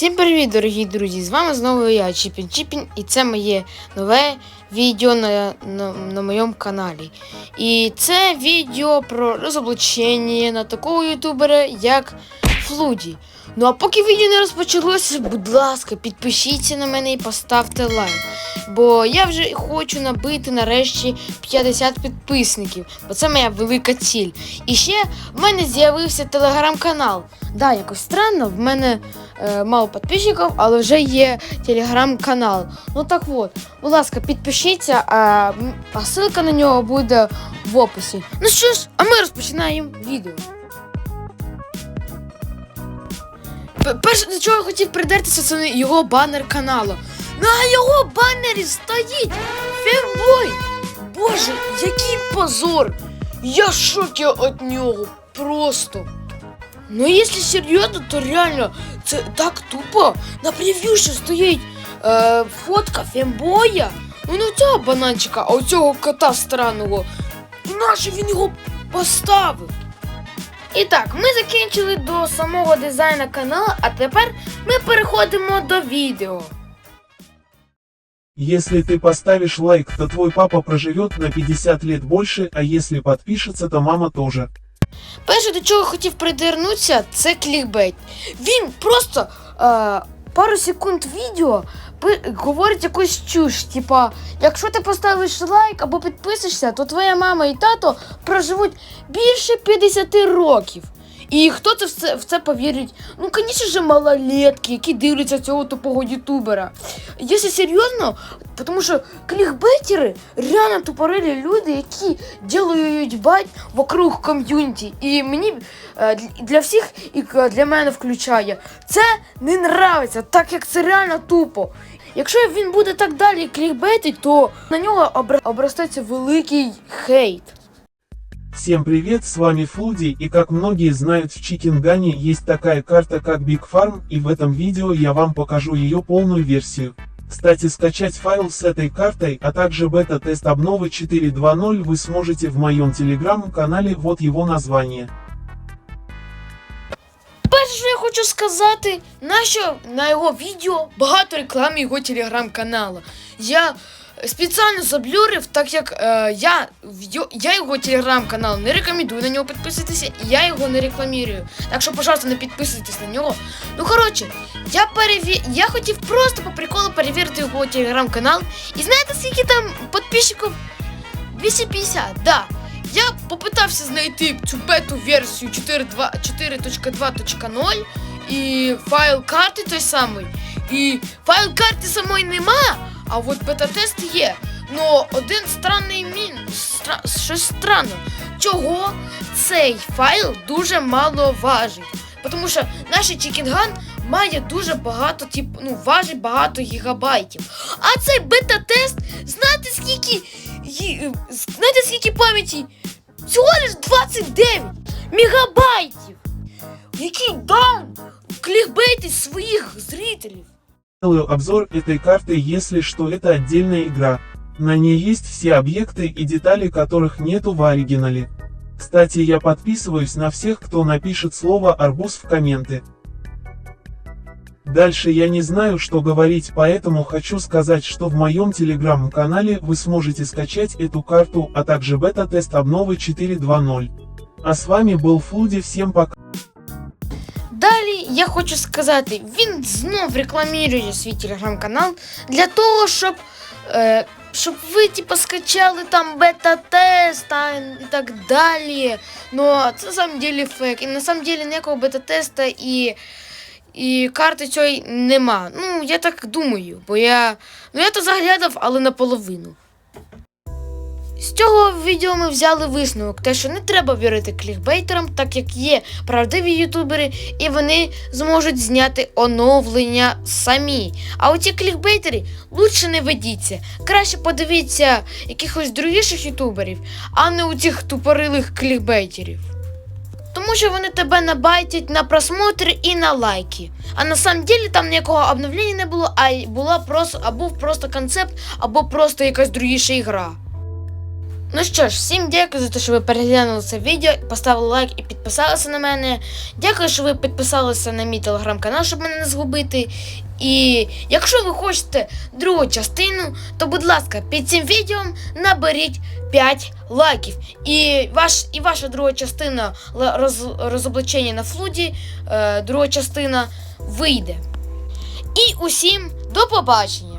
Всім привіт, дорогі друзі! З вами знову я, Чіпін Чіпін, і це моє нове відео на, на, на моєму каналі. І це відео про розоблачення на такого ютубера, як Флуді. Ну а поки відео не розпочалося, будь ласка, підпишіться на мене і поставте лайк. Бо я вже хочу набити нарешті 50 підписників, бо це моя велика ціль. І ще в мене з'явився телеграм-канал. Да, якось странно, в мене мало підписників, але вже є телеграм-канал. Ну так от, будь ласка, підпишіться, а, ссылка на нього буде в описі. Ну що ж, а ми розпочинаємо відео. Перше, до чого я хотів придертися, це його банер каналу. На його банері стоїть фембой! Боже, який позор! Я в шокі від нього. Просто. Ну, якщо серйозно, то реально це так тупо. На прев'ю стоїть е, фотка фембоя. Ну не цього бананчика, а оцього кота странного. І нащо він його поставив? І так, ми закінчили до самого дизайну каналу, а тепер ми переходимо до відео. Если ты поставишь лайк, то твой папа проживет на 50 лет больше, а если подпишется, то мама тоже. Перше, до чого хотів придернутися, це клікбейт. Він просто е, пару секунд відео пи- говорить якусь чуш. Типа, якщо ти поставиш лайк або підпишешся, то твоя мама і тато проживуть більше 50 років. І хто це в це, в це повірить? Ну, звісно ж, малолетки, які дивляться цього тупого ютубера. Якщо серйозно, тому що клікбейтери реально тупорилі люди, які ділають бать вокруг ком'юніті. І мені е, для- всіх і для мене включає. Це не нравиться, так як це реально тупо. Якщо він буде так далі клікбейтить, то на нього обростеться великий хейт. Всем привет, с вами Флуди, и как многие знают в Чикингане есть такая карта как Big Farm, и в этом видео я вам покажу ее полную версию. Кстати, скачать файл с этой картой, а также бета-тест обновы 4.2.0 вы сможете в моем телеграм-канале, вот его название. Перше, що я хочу сказати, нащо на його відео багато реклами його телеграм-каналу. Я спеціально заблюрив, так як е, я, я його телеграм-канал не рекомендую на нього підписуватися, і я його не рекламірую. Так що, пожалуйста, не підписуйтесь на нього. Ну, коротше, я переві... я хотів просто по приколу перевірити його телеграм-канал. І знаєте, скільки там підписчиків? 250, да. Я попитався знайти цю бету-версію 4.2.0 і файл карти той самий. І файл карти самої нема, а от бета-тест є. Но один странний мін. Стра... Щось странно. Чого цей файл дуже мало важить? Тому що наш Чікінган має дуже багато, тип, ну, важить багато гігабайтів. А цей бета-тест, знаєте скільки? е, Знаєте скільки пам'яті? Всього лиш 29 мегабайтів! Який даун клікбейтить своїх зрителів. Делаю обзор этой карты, если что это отдельная игра. На ней есть все объекты и детали, которых нету в оригинале. Кстати, я подписываюсь на всех, кто напишет слово «арбуз» в комменты. Дальше я не знаю, что говорить, поэтому хочу сказать, что в моем телеграм-канале вы сможете скачать эту карту, а также бета-тест обновы 4.2.0. А с вами был Флуди, всем пока. Я хочу сказати, він знов рекламує свій телеграм-канал для того, щоб, е, щоб ви типу, скачали там бета-тест та, і так далі. Ну, це на самом деле фейк. І на самом деле ніякого бета-теста і, і карти цієї нема. Ну, я так думаю, бо я. Ну я то заглядав, але наполовину. З цього відео ми взяли висновок, те, що не треба вірити клікбейтерам, так як є правдиві ютубери, і вони зможуть зняти оновлення самі. А оці клікбейтери лучше не ведіться. Краще подивіться якихось другіших ютуберів, а не у цих тупорилих клікбейтерів. Тому що вони тебе набайтять на просмотри і на лайки. А на самом деле там ніякого обновлення не було, а була просто, а був просто концепт, або просто якась другіша ігра. Ну що ж, всім дякую за те, що ви переглянули це відео, поставили лайк і підписалися на мене. Дякую, що ви підписалися на мій телеграм-канал, щоб мене не згубити. І якщо ви хочете другу частину, то будь ласка, під цим відео наберіть 5 лайків. І, ваш, і ваша друга частина роз, розоблачення на флуді, е, друга частина вийде. І усім до побачення!